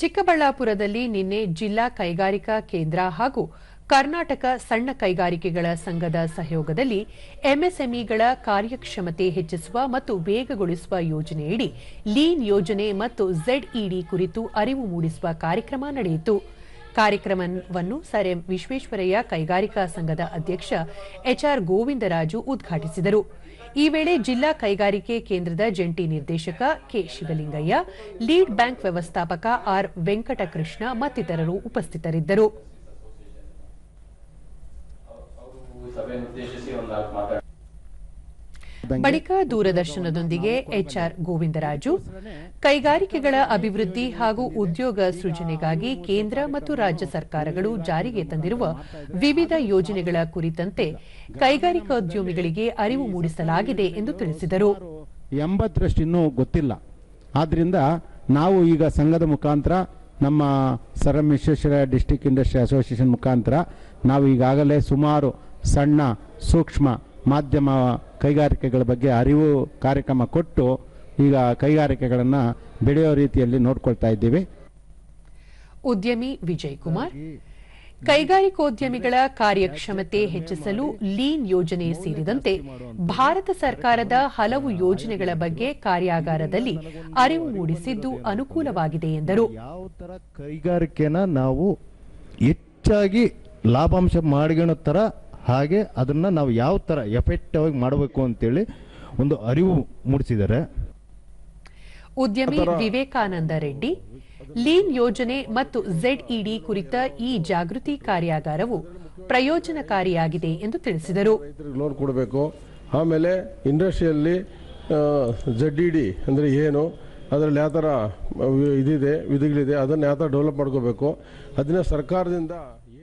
ಚಿಕ್ಕಬಳ್ಳಾಪುರದಲ್ಲಿ ನಿನ್ನೆ ಜಿಲ್ಲಾ ಕೈಗಾರಿಕಾ ಕೇಂದ್ರ ಹಾಗೂ ಕರ್ನಾಟಕ ಸಣ್ಣ ಕೈಗಾರಿಕೆಗಳ ಸಂಘದ ಸಹಯೋಗದಲ್ಲಿ ಎಂಎಸ್ಎಂಇಗಳ ಕಾರ್ಯಕ್ಷಮತೆ ಹೆಚ್ಚಿಸುವ ಮತ್ತು ವೇಗಗೊಳಿಸುವ ಯೋಜನೆಯಡಿ ಲೀನ್ ಯೋಜನೆ ಮತ್ತು ಝೆಡ್ಇಡಿ ಕುರಿತು ಅರಿವು ಮೂಡಿಸುವ ಕಾರ್ಯಕ್ರಮ ನಡೆಯಿತು. ಕಾರ್ಯಕ್ರಮವನ್ನು ಸರ್ ಎಂ ವಿಶ್ವೇಶ್ವರಯ್ಯ ಕೈಗಾರಿಕಾ ಸಂಘದ ಅಧ್ಯಕ್ಷ ಎಚ್ಆರ್ ಗೋವಿಂದರಾಜು ಉದ್ಘಾಟಿಸಿದರು. ಈ ವೇಳೆ ಜಿಲ್ಲಾ ಕೈಗಾರಿಕೆ ಕೇಂದ್ರದ ಜಂಟಿ ನಿರ್ದೇಶಕ ಕೆ ಶಿವಲಿಂಗಯ್ಯ, ಲೀಡ್ ಬ್ಯಾಂಕ್ ವ್ಯವಸ್ಥಾಪಕ ಆರ್ ವೆಂಕಟಕೃಷ್ಣ ಮತ್ತಿತರರು ಉಪಸ್ಥಿತರಿದ್ದರು. ಬಳಿಕ ದೂರದರ್ಶನದೊಂದಿಗೆ ಎಚ್ಆರ್ ಗೋವಿಂದರಾಜು ಕೈಗಾರಿಕೆಗಳ ಅಭಿವೃದ್ಧಿ ಹಾಗೂ ಉದ್ಯೋಗ ಸೃಜನೆಗಾಗಿ ಕೇಂದ್ರ ಮತ್ತು ರಾಜ್ಯ ಸರ್ಕಾರಗಳು ಜಾರಿಗೆ ತಂದಿರುವ ವಿವಿಧ ಯೋಜನೆಗಳ ಕುರಿತಂತೆ ಕೈಗಾರಿಕೋದ್ಯಮಿಗಳಿಗೆ ಅರಿವು ಮೂಡಿಸಲಾಗಿದೆ ಎಂದು ತಿಳಿಸಿದರು. ಎಂಬತ್ತರಷ್ಟಿನ್ನೂ ಗೊತ್ತಿಲ್ಲ. ಆದ್ದರಿಂದ ನಾವು ಈಗ ಸಂಘದ ಮುಖಾಂತರ ನಮ್ಮ sir M Visvesvaraya district industry association ಮುಖಾಂತರ ನಾವು ಈಗಾಗಲೇ ಸುಮಾರು ಸಣ್ಣ ಸೂಕ್ಷ್ಮ ಮಾಧ್ಯಮ ಕೈಗಾರಿಕೆಗಳ ಬಗ್ಗೆ ಅರಿವು ಕಾರ್ಯಕ್ರಮ ಕೊಟ್ಟು ಈಗ ಕೈಗಾರಿಕೆಗಳನ್ನು ಬೆಳೆಯೋ ರೀತಿಯಲ್ಲಿ ನೋಡ್ಕೊಳ್ತಾ ಇದ್ದೀವಿ. ಉದ್ಯಮಿ ವಿಜಯ್ ಕುಮಾರ್ ಕೈಗಾರಿಕೋದ್ಯಮಿಗಳ ಕಾರ್ಯಕ್ಷಮತೆ ಹೆಚ್ಚಿಸಲು ಲೀನ್ ಯೋಜನೆ ಸೇರಿದಂತೆ ಭಾರತ ಸರ್ಕಾರದ ಹಲವು ಯೋಜನೆಗಳ ಬಗ್ಗೆ ಕಾರ್ಯಾಗಾರದಲ್ಲಿ ಅರಿವು ಮೂಡಿಸಿದ್ದು ಅನುಕೂಲವಾಗಿದೆ ಎಂದರು. ಯಾವ ತರ ಕೈಗಾರಿಕೆನ ನಾವು ಹೆಚ್ಚಾಗಿ ಲಾಭಾಂಶ ಮಾಡಿಕೊಳ್ಳೋ ತರ ಹಾಗೆ ಅದನ್ನ ನಾವು ಯಾವ ತರ ಎಫೆಕ್ಟಿವ್ ಆಗಿ ಮಾಡಬೇಕು ಅಂತೇಳಿ ಒಂದು ಅರಿವು ಮೂಡಿಸಿದ್ದಾರೆ. ಉದ್ಯಮಿ ವಿವೇಕಾನಂದ ರೆಡ್ಡಿ ಲೀನ್ ಯೋಜನೆ ಮತ್ತು ಜೆಡ್ಇಡಿ ಕುರಿತ ಈ ಜಾಗೃತಿ ಕಾರ್ಯಾಗಾರವು ಪ್ರಯೋಜನಕಾರಿಯಾಗಿದೆ ಎಂದು ತಿಳಿಸಿದರು. ಲೋನ್ ಕೊಡಬೇಕು. ಆಮೇಲೆ ಇಂಡಸ್ಟ್ರಿಯಲ್ಲಿ ಜೆಡ್ಇಡಿ ಡಿ ಅಂದರೆ ಏನು ಅದರಲ್ಲಿ ಯಾವ ಥರ ಇದಿದೆ ವಿಧಿಗಳಿದೆ ಅದನ್ನು ಯಾವ ಥರ ಡೆವಲಪ್ ಮಾಡ್ಕೋಬೇಕು. ಅದನ್ನ ಸರ್ಕಾರದಿಂದ